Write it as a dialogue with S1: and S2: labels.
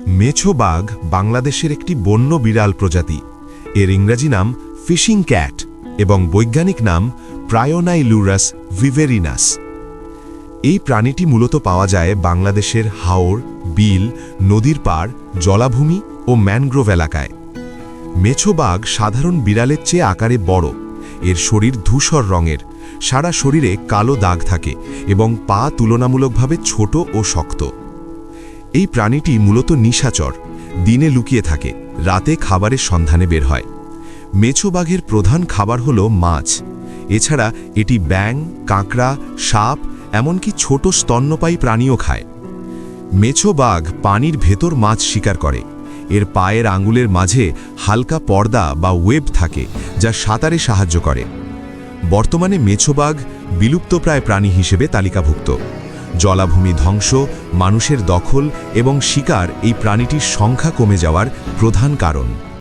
S1: মেছো বাঘ বাংলাদেশের একটি বন্য বিড়াল প্রজাতি। এর ইংরাজি নাম ফিশিং ক্যাট এবং বৈজ্ঞানিক নাম প্রায়োনাইলুরাস ভিভেরিনাস। এই প্রাণীটি মূলত পাওয়া যায় বাংলাদেশের হাওর, বিল, নদীর পাড়, জলাভূমি ও ম্যানগ্রোভ এলাকায়। মেছো বাঘ সাধারণ বিড়ালের চেয়ে আকারে বড়। এর শরীর ধূসর রঙের। সারা শরীরে কালো দাগ থাকে এবং পা তুলনামূলকভাবে ছোট ও শক্ত। এই প্রাণীটি মূলত নিশাচর, দিনে লুকিয়ে থাকে, রাতে খাবারের সন্ধানে বের হয়। মেছো বাঘের প্রধান খাবার হল মাছ। এছাড়া এটি ব্যাং কাঁকড়া, সাপ, এমনকি ছোট স্তন্যপায়ী প্রাণীও খায়। মেছো বাঘ পানির ভেতর মাছ শিকার করে। এর পায়ের আঙ্গুলের মাঝে হালকা পর্দা বা ওয়েব থাকে, যা সাঁতারে সাহায্য করে। বর্তমানে মেছোবাঘ বিলুপ্তপ্রায় প্রাণী হিসেবে তালিকাভুক্ত। জলাভূমি ধ্বংস মানুষের দখল এবং শিকার এই প্রাণীটির সংখ্যা কমে যাওয়ার প্রধান কারণ।